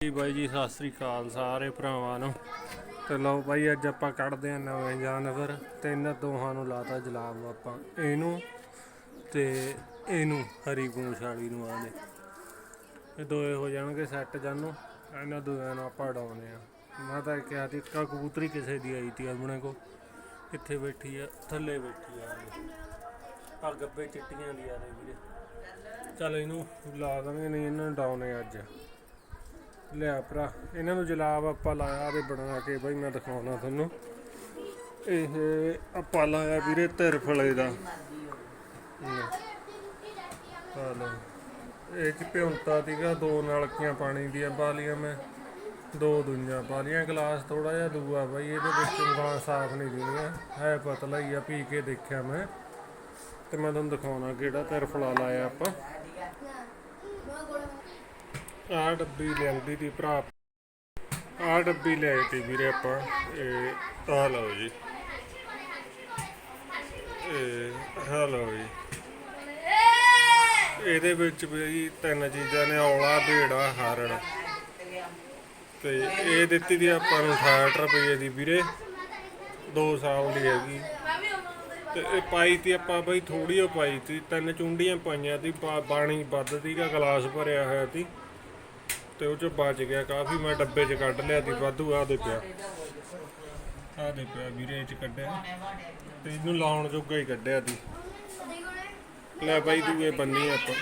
ਜੀ ਬਾਈ ਜੀ, ਸਤਿ ਸ੍ਰੀ ਅਕਾਲ ਸਾਰੇ ਭਰਾਵਾਂ ਨੂੰ। ਤੇ ਲਓ ਬਾਈ, ਅੱਜ ਆਪਾਂ ਕੱਢਦੇ ਆ ਨਵੇਂ ਜਾਨਵਰ ਤੇ ਇਹਨਾਂ ਦੋਹਾਂ ਨੂੰ ਲਾਤਾ ਜਲਾਬ ਆਪਾਂ। ਇਹਨੂੰ ਤੇ ਇਹਨੂੰ ਹਰੀ ਪੂੰਛ ਵਾਲੀ ਨੂੰ ਆਂਦੇ ਇਹ ਦੋਏ ਹੋ ਜਾਣਗੇ ਸੈੱਟ ਜਾਨੋ। ਇਹਨਾਂ ਦੋਆਂ ਨੂੰ ਆਪਾਂ ਉਡਾਉਂਦੇ ਆ ਮੈਂ ਤਾਂ ਕਿਹਾ ਸੀ, ਇੱਕ ਕਬੂਤਰੀ ਕਿਸੇ ਦੀ ਆਈ ਤੀ ਆਪਣੇ ਕੋ ਕਿੱਥੇ ਬੈਠੀ ਆ, ਥੱਲੇ ਬੈਠੀ ਆ। ਆ ਗੱਬੇ ਚਿੱਟੀਆਂ ਦੀ ਆ ਦੇ ਵੀਰੇ। ਚੱਲ ਇਹਨੂੰ ਲਾ ਦਾਂਗੇ ਨਹੀਂ ਇਹਨਾਂ ਨੂੰ ਡਾਉਨੇ ਅੱਜ। ਲਿਆ ਭਰਾ। ਇਹਨਾਂ ਨੂੰ ਜਲਾਬ ਆਪਾਂ ਲਾਇਆ ਤੇ ਬਣਾ ਕੇ ਬਈ ਮੈਂ ਦਿਖਾਉਣਾ ਤੁਹਾਨੂੰ। ਇਹ ਆਪਾਂ ਲਾਇਆ ਵੀਰੇ ਤਿਰਫਲੇ ਦਾ। ਹਾਲੋ ਇਹ ਚ ਪਿਉਂਤਾ ਸੀਗਾ, ਦੋ ਨਲਕੀਆਂ ਪਾਣੀ ਦੀਆਂ ਬਾਲੀਆਂ ਮੈਂ। ਦੋ ਦੁਨੀਆਂ ਪਾ ਲੀਆਂ ਗਲਾਸ ਥੋੜਾ ਜਿਹਾ ਦੂਆ ਬਾਈ, ਇਹਦੇ ਵਿੱਚ ਉਂਗਲਾਂ ਸਾਫ਼ ਨਹੀਂ ਦਿੰਦੀਆਂ ਹੈ ਪਤਲਾ ਹੀ ਆ, ਪੀ ਕੇ ਦੇਖਿਆ ਮੈਂ। ਤੇ ਮੈਂ ਤੁਹਾਨੂੰ ਦਿਖਾਉਣਾ ਕਿਹੜਾ ਤਿਰਫਲਾ ਲਾਇਆ ਆਪਾਂ। ਆਹ ਡੱਬੀ ਲਿਆਂਦੀ ਦੀ ਭਰਾ। ਆਹ ਡੱਬੀ ਲੈ ਤੀ ਵੀਰੇ ਆਪਾਂ, ਇਹ ਆਹ ਲਓ ਜੀ। ਇਹ ਆਹ ਲਓ ਜੀ। ਇਹਦੇ ਵਿੱਚ ਵੀ ਤਿੰਨ ਚੀਜ਼ਾਂ ਨੇ, ਔਲਾ, ਭੇੜਾ ਹਾਰਣ ਤੇ ਇਹ ਦਿੱਤੀ ਦੀ ਆਪਾਂ ਨੂੰ 68 ਰੁਪਏ ਦੀ ਵੀਰੇ 2 ਸਾਲ ਦੀ ਹੈਗੀ। ਤੇ ਇਹ ਪਾਈ ਤੀ ਆਪਾਂ ਬਈ ਥੋੜੀ ਉਹ ਪਾਈ ਤੀ, ਤਿੰਨ ਚੁੰਡੀਆਂ ਪਾਈਆਂ ਤੀ ਪਾ- ਪਾਣੀ ਵੱਧ ਸੀਗਾ ਗਲਾਸ ਭਰਿਆ ਹੋਇਆ ਤੀ। ਤੇ ਉਹ ਚ ਬਚ ਗਿਆ, ਕਾਫੀ ਮੈਂ ਡੱਬੇ ਚ ਕੱਢ ਲਿਆ ਤੀ ਵਾਧੂ ਆ ਦੇ ਪਿਆ। ਆ ਦੇ ਪਿਆ ਵੀਰੇ ਚ ਕੱਢਿਆ। ਤੇ ਇਹਨੂੰ ਲਾਉਣ ਜੋਗਾ ਹੀ ਕੱਢਿਆ ਤੀ ਲੈ ਬਾਈ, ਤੂੰ ਇਹ ਬੰਨੀ ਆਪਾਂ।